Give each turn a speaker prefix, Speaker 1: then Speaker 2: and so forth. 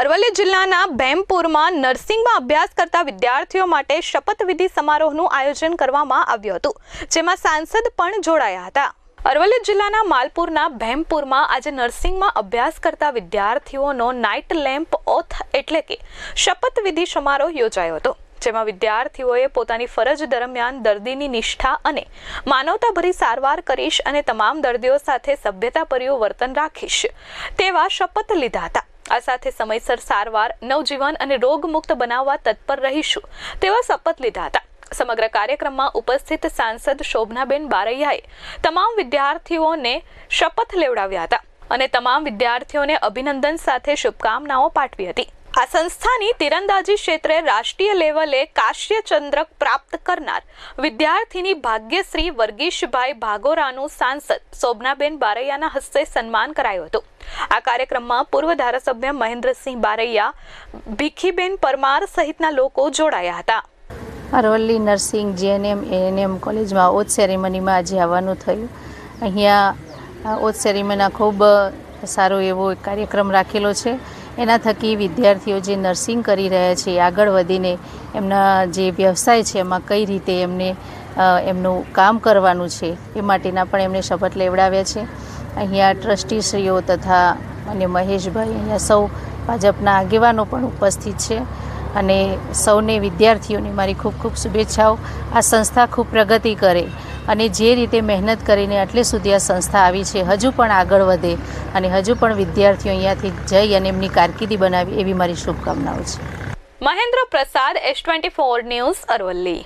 Speaker 1: અરવલ્લી જિલ્લાના બેમપુરમાં નર્સિંગમાં અભ્યાસ કરતા વિદ્યાર્થીઓ માટે શપથવિધિ સમારોહનું આયોજન કરવામાં આવ્યું હતું, જેમાં સાંસદ પણ જોડાયા હતા. અરવલ્લી જિલ્લાના માલપુરના ભેમપુરમાં આજે નર્સિંગમાં અભ્યાસ કરતા વિદ્યાર્થીઓનો નાઇટ લેમ્પ ઓથ એટલે કે શપથવિધિ સમારોહ યોજાયો હતો, જેમાં વિદ્યાર્થીઓએ પોતાની ફરજ દરમિયાન દર્દીની નિષ્ઠા અને માનવતાભરી સારવાર કરીશ અને તમામ દર્દીઓ સાથે સભ્યતાભર્યું વર્તન રાખીશ, તેવા શપથ લીધા હતા. આ સાથે સમયસર સારવાર, નવજીવન અને રોગમુક્ત બનાવવા તત્પર રહીશું, તેવા શપથ લીધા હતા. સમગ્ર કાર્યક્રમમાં ઉપસ્થિત સાંસદ શોભનાબેન બારૈયાએ તમામ વિદ્યાર્થીઓને શપથ લેવડાવ્યા હતા અને તમામ વિદ્યાર્થીઓને અભિનંદન સાથે શુભકામનાઓ પાઠવી હતી. આ સંસ્થાની તીરંદાજી ક્ષેત્રે રાષ્ટ્રીય લેવલે કાશ્ય ચંદ્રક પ્રાપ્ત કરનાર વિદ્યાર્થીની ભાગ્યશ્રી વર્ગીશભાઈ ભાગોરાનું સાંસદ શોભનાબેન બારૈયાના હસ્તે સન્માન કરાયું હતું. આ કાર્યક્રમમાં પૂર્વ ધારાસભ્ય મહેન્દ્રસિંહ બારૈયા, ભીખીબેન પરમાર સહિતના લોકો જોડાયા હતા.
Speaker 2: અરવલ્લી નર્સિંગ જીએનએમ, એએનએમ કોલેજમાં ઓથ સેરેમનીમાં આજે આવવાનું થયું. અહીંયા ઓથ સેરેમનીના ખૂબ સારો એવો કાર્યક્રમ રાખેલો છે. એના થકી વિદ્યાર્થીઓ જે નર્સિંગ કરી રહ્યા છે આગળ વધીને એમના જે વ્યવસાય છે, એમાં કઈ રીતે એમને એમનું કામ કરવાનું છે, એ માટેના પણ એમને શપથ લેવડાવ્યા છે. અહીંયા ટ્રસ્ટીશ્રીઓ તથા અને મહેશભાઈ અહીંયા સૌ ભાજપના આગેવાનો પણ ઉપસ્થિત છે. અને સૌને વિદ્યાર્થીઓને મારી ખૂબ ખૂબ શુભેચ્છાઓ. આ સંસ્થા ખૂબ પ્રગતિ કરે અને જે રીતે મહેનત કરીને આટલે સુધી આ સંસ્થા આવી છે, હજુ પણ આગળ વધે અને હજુ પણ વિદ્યાર્થીઓ અહીંયાથી જઈ અને એમની કારકિર્દી બનાવી એવી મારી શુભકામનાઓ છે.
Speaker 1: Mahendra Prasad S twenty four news Aravalli.